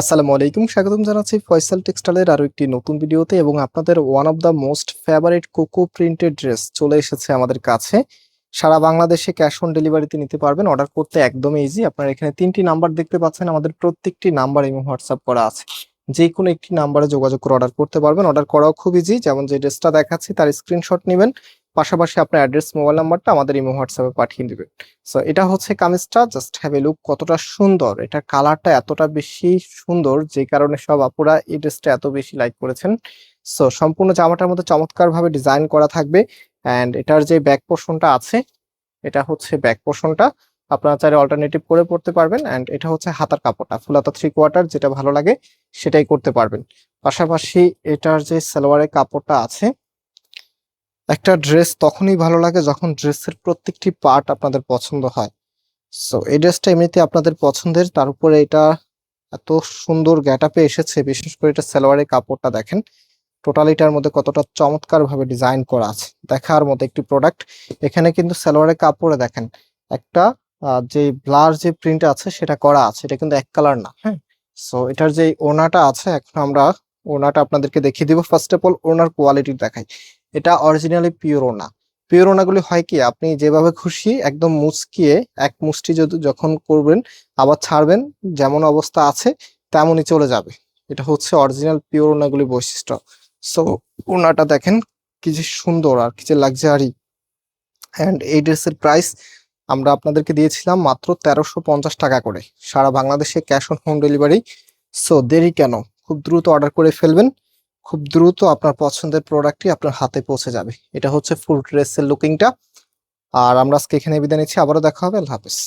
আসসালামু আলাইকুম, স্বাগতম জানাচ্ছি ফয়সাল টেক্সটাইলের আরও একটি নতুন ভিডিওতে এবং আপনাদের one of the most favourite coco printed dress চলে এসেছে আমাদের কাছে। সারা বাংলাদেশে ক্যাশ অন ডেলিভারিতে নিতে পারবেন অর্ডার করতে একদম ইজি আপনারা এখানে তিনটি নাম্বার দেখতে পাচ্ছেন, আমাদের প্রত্যেকটি নাম্বার এবং হোয়াটসঅ্যাপ করা আছে। যে কোনো একটি নাম্বারে যোগাযোগ করে অর্ডার করতে পারবেন। অর্ডার করাও খুব ইজি যেমন যে ড্রেসটা দেখাচ্ছি, তার স্ক্রিনশট নেবেন। পাশাপাশি আপনার অ্যাড্রেস মোবাইল নাম্বারটা আমাদের ইমো হোয়াটসঅ্যাপে পাঠিয়ে দিবেন। সো এটা হচ্ছে কামিজটা জাস্ট হ্যাভ এ লুক কতটা সুন্দর। এটা কালারটা এতটা বেশি সুন্দর, যে কারণে সব আপুরা এই ড্রেসটা এত বেশি লাইক করেছেন। সো সম্পূর্ণ জামাটার মধ্যে চমৎকার ভাবে ডিজাইন করা থাকবে। অ্যান্ড এটার যে ব্যাক পোর্শনটা আছে, এটা হচ্ছে ব্যাক পোর্শনটা আপনারা চাইলে অল্টারনেটিভ করে পড়তে পারবেন। অ্যান্ড এটা হচ্ছে হাতার কাপড়টা ফুল হাতা থ্রি কোয়ার্টার যেটা ভালো লাগে, সেটাই করতে পারবেন। পাশাপাশি এটার যে সালোয়ারের কাপড়টা আছে একটা ড্রেস তখনই ভালো লাগে যখন ড্রেসের প্রত্যেকটি পার্ট আপনাদের পছন্দ হয়। সো এই ড্রেসটা এমনিতে আপনাদের পছন্দের, তার উপরে এটা এত সুন্দর গ্যাটাপে এসেছে, বিশেষ করে এটা সালোয়ারের কাপড়টা দেখেন। টোটাল এটার মধ্যে কতটা চমৎকার ভাবে ডিজাইন করা আছে। দেখার মতো একটি প্রোডাক্ট এখানে কিন্তু সালোয়ারের কাপড়ে দেখেন, একটা যে ব্লার যে প্রিন্ট আছে সেটা করা আছে। এটা কিন্তু এক কালার না হ্যাঁ? সো এটার যে ওনাটা আছে, এখন আমরা ওনাটা আপনাদেরকে দেখিয়ে দিব। ফার্স্ট অফ অল ওনার কোয়ালিটি দেখাই। এটা অরিজিনালি পিওর ওনা পিওর হয় কি, আপনি যেভাবে খুশি একদম মুচকিয়ে এক মুষ্টি যদি, যখন করবেন, আবার ছাড়বেন, যেমন অবস্থা আছে, তেমনই চলে যাবে। এটা হচ্ছে অরিজিনাল পিওর ওনাগুলি বৈশিষ্ট্য। সো ওনাটা দেখেন, কি যে সুন্দর আর কি যে লাক্সারি অ্যান্ড এই ড্রেসের প্রাইস আমরা আপনাদেরকে দিয়েছিলাম মাত্র তেরোশো পঞ্চাশ টাকা করে। সারা বাংলাদেশে cash on home delivery so দেরি কেন? খুব দ্রুত অর্ডার করে ফেলবেন। খুব দ্রুত আপনার পছন্দের প্রোডাক্টটি আপনার হাতে পৌঁছে যাবে। এটা হচ্ছে ফুল ড্রেসের লুকিংটা আর আমরা আজকে এখানে বিদায় নিচ্ছি। আবারও দেখা হবে। আল্লাহ হাফেজ।